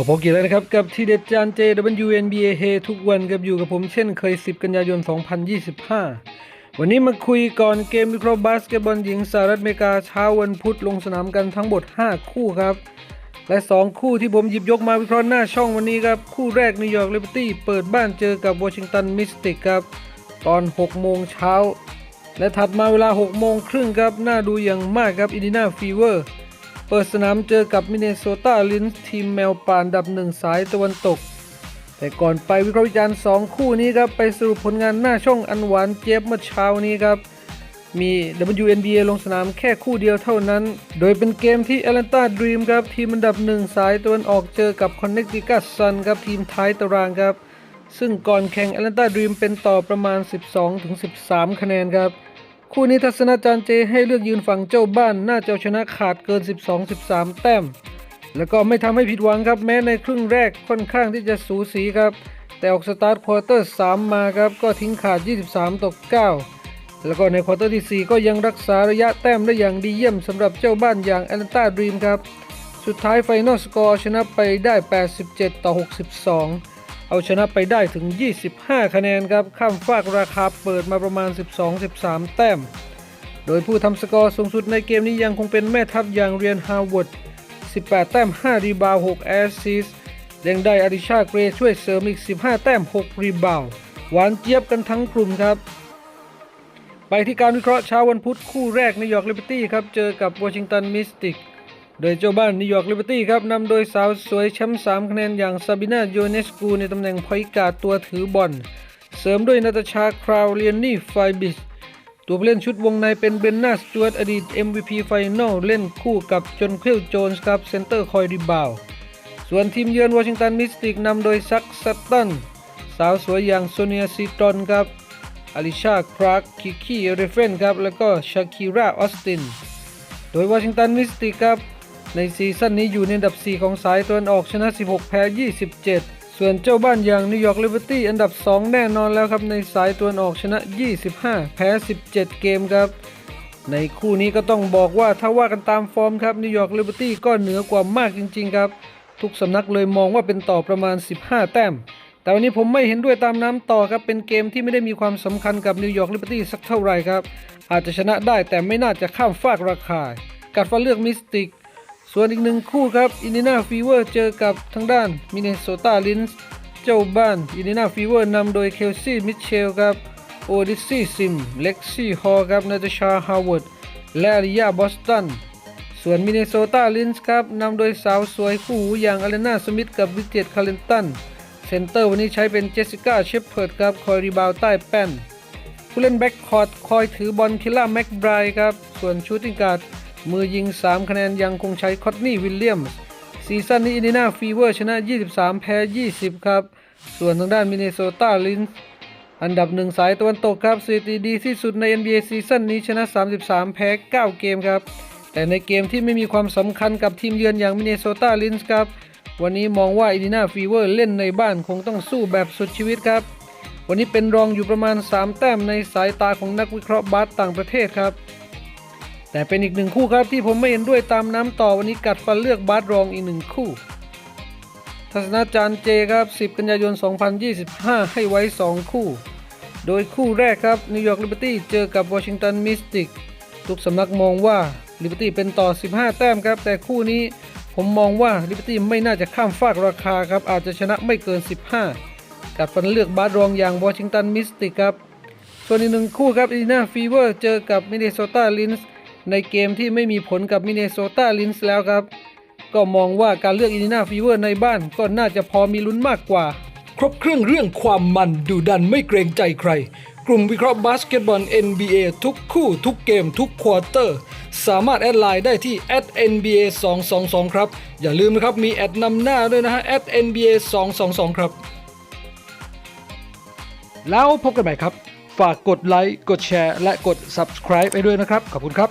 ขอพบกันแล้วนะครับ กับทีเด็ดจานเจ WNBA เฮทุกวันกับอยู่กับผมเช่นเคย 10 กันยายน 2025 วันนี้มาคุยก่อนเกมวิเคราะห์บาสเกตบอลหญิงสหรัฐอเมริกาเช้าวันพุธลงสนามกันทั้งหมด 5 คู่ครับ และ 2 คู่ที่ผมหยิบยกมาวิเคราะห์หน้าช่องวันนี้ครับ คู่แรกนิวยอร์กลิเบอร์ตี้เปิดบ้านเจอกับวอชิงตันมิสติกครับ ตอน 6 โมงเช้าและถัดมาเวลา 6 โมงครึ่งครับน่าดูอย่างมากครับอินดินาฟีเวอร์ เปิดสนามเจอกับมินเนโซตาลินส์ทีมแมวป่านดับหนึ่งสายตะวันตก แต่ก่อนไปวิเคราะห์วิจารณ์ 2 คู่นี้ครับ ไปสรุปผลงานหน้าช่องอันหวานเจี๊ยบเมื่อเช้านี้ครับ มี WNBA ลงสนามแค่คู่เดียวเท่านั้น โดยเป็นเกมที่ Atlanta Dream ครับ ทีมอันดับหนึ่งสายตะวันออกเจอกับ Connecticut Sun ครับทีมท้ายตารางครับซึ่งก่อนแข่ง Atlanta Dream เป็นต่อประมาณ 12-13 คะแนนครับ คู่นี้ทัศนาจารย์เจให้เลือกยืนฝั่งเจ้าบ้าน น่าจะเอาชนะขาดเกิน 12-13 แต้ม แล้วก็ไม่ทำให้ผิดหวังครับ แม้ในครึ่งแรกค่อนข้างที่จะสูสีครับ แต่ออกสตาร์ทควอเตอร์ 3 มาครับ ก็ทิ้งขาด 23ต่อ9แล้วก็ในควอเตอร์ที่ 4 ก็ยังรักษาระยะแต้มได้อย่างดีเยี่ยมสำหรับเจ้าบ้านอย่างแอตแลนตาดรีมครับ สุดท้ายไฟนอลสกอร์ชนะไปได้ 87 ต่อ 62 เอาชนะไปได้ถึง 25 คะแนนครับ ข้ามฟากราคาเปิดมาประมาณ 12-13 แต้ม โดยผู้ทำสกอร์สูงสุดในเกมนี้ยังคงเป็นแม่ทัพอย่างเรียนฮาวเวิร์ด 18 แต้ม 5 รีบาว 6 แอสซิสยังได้อาริชาเกรช่วยเสริมอีก 15 แต้ม 6 รีบาว หวานเจี๊ยบกันทั้งกลุ่มครับ ไปที่การวิเคราะห์เช้าวันพุธคู่แรกในยอร์กลิเบอร์ตี้ครับ เจอกับวอชิงตันมิสติก โดยเจ้าบ้านนิวยอร์กลิเบอร์ตี้ครับนำโดยสาวสวยแชมป์3คะแนนอย่างซาบิน่าโยเนสกูในตำแหน่งพอยการ์ดตัวถือบอล เสริมด้วยนาตาชาคราวเลียนนี่ไฟบิชตัวผู้เล่นชุดวงในเป็นเบนนาสจวตอดีต MVP ไฟนอลเล่นคู่กับจนเคลโจนส์ครับเซนเตอร์คอยรีบาวส่วนทีมเยือนวอชิงตันมิสติกนำโดยซักซัตตันสาวสวยอย่างโซเนียซีตรอนครับอลิชาครากคิคีเรเฟนครับแล้วก็ชาคิราออสตินโดยวอชิงตันมิสติกครับ ในซีซั่นนี้อยู่ในอันดับ 4 ของสายตะวันออกชนะ 16 แพ้ 27 ส่วนเจ้าบ้านอย่างนิวยอร์กลิเบอร์ตี้อันดับ 2 แน่นอนแล้วครับในสายตะวันออกชนะ 25 แพ้ 17 เกมครับในคู่นี้ก็ต้องบอกว่าถ้าว่ากันตามฟอร์มครับนิวยอร์กลิเบอร์ตี้ก็เหนือกว่ามากจริง ๆ ครับ ทุกสำนักเลยมองว่าเป็นต่อประมาณ 15 แต้ม แต่วันนี้ผมไม่เห็นด้วยตามน้ำต่อครับ เป็นเกมที่ไม่ได้มีความสำคัญกับนิวยอร์กลิเบอร์ตี้สักเท่าไหร่ครับ อาจจะชนะได้แต่ไม่น่าจะข้ามฟากราคากัดฟันเลือกมิสติก ส่วนอีกหนึ่งคู่ครับอินดินาฟีเวอร์เจอกับทางด้านมินเนโซตาลินส์เจ้าบ้านอินดินาฟีเวอร์นำโดยเคลซี่มิเชลครับโอดิซี่ซิมเล็กซี่ฮอลครับนาตาชาฮาวเวิร์ดและริยาบอสตันส่วนมินเนโซตาลินส์ครับนำโดยสาวสวยคู่หูอย่างอเลนาสมิธกับวิเจตคารินตันเซนเตอร์วันนี้ใช้เป็นเจสสิก้าเชฟเพิร์ดครับคอยรีบาวด์ใต้แป้นผู้เล่นแบ็กคอร์ดคอยถือบอลคิล่าแม็กไบรท์ครับส่วนชูติงการ์ด มือยิง 3 คะแนนยังคงใช้คอตนี่วิลเลียมส์ซีซั่นนี้อินดินาฟีเวอร์ชนะ 23 แพ้ 20 ครับ ส่วนทางด้านมินเนโซตาลินส์อันดับหนึ่งสายตะวันตกครับสถิติดีที่สุดใน NBA ซีซั่นนี้ชนะ 33 แพ้ 9 เกมครับ แต่ในเกมที่ไม่มีความสำคัญกับทีมเยือนอย่างมินเนโซตาลินส์ครับ วันนี้มองว่าอินดินาฟีเวอร์เล่นในบ้านคงต้องสู้แบบสุดชีวิตครับ วันนี้เป็นรองอยู่ประมาณ 3 แต้มในสายตาของนักวิเคราะห์บาสต่างประเทศครับ แต่เป็นอีกหนึ่งคู่ครับที่ผมไม่เห็นด้วยตามน้ำต่อวันนี้กัดฟันเลือกบาสรองอีกหนึ่งคู่ทัศนาจารย์เจครับ 10 กันยายน 2025 ให้ไว้ 2 คู่ โดยคู่แรกครับนิวยอร์กลิเบอร์ตี้เจอกับวอชิงตันมิสติกทุกสำนักมองว่าลิเบอร์ตี้เป็นต่อ 15 แต้มครับ แต่คู่นี้ผมมองว่าลิเบอร์ตี้ไม่น่าจะข้ามฟากราคาครับ อาจจะชนะไม่เกิน 15 กัดฟันเลือกบาสรองอย่างวอชิงตันมิสติกครับ ส่วนอีกหนึ่งคู่ครับอินดินาฟีเวอร์เจอกับมินเนโซตาลินส์ ในเกมที่ไม่มีผลกับมินเนโซตาลินส์แล้วครับ ก็มองว่าการเลือกอินดินาฟีเวอร์ในบ้านก็น่าจะพอมีลุ้นมากกว่า ครบเครื่องเรื่องความมันดูดันไม่เกรงใจใคร กลุ่มวิเคราะห์บาสเกตบอล NBA ทุกคู่ทุกเกมทุกควอเตอร์ สามารถแอดไลน์ได้ที่ @nba 222ครับ อย่าลืมนะครับมีแอดนำหน้าด้วยนะฮะ @nba 222ครับ แล้วพบกันใหม่ครับ ฝากกดไลค์ กดแชร์ และกด subscribe ไปด้วยนะครับ ขอบคุณครับ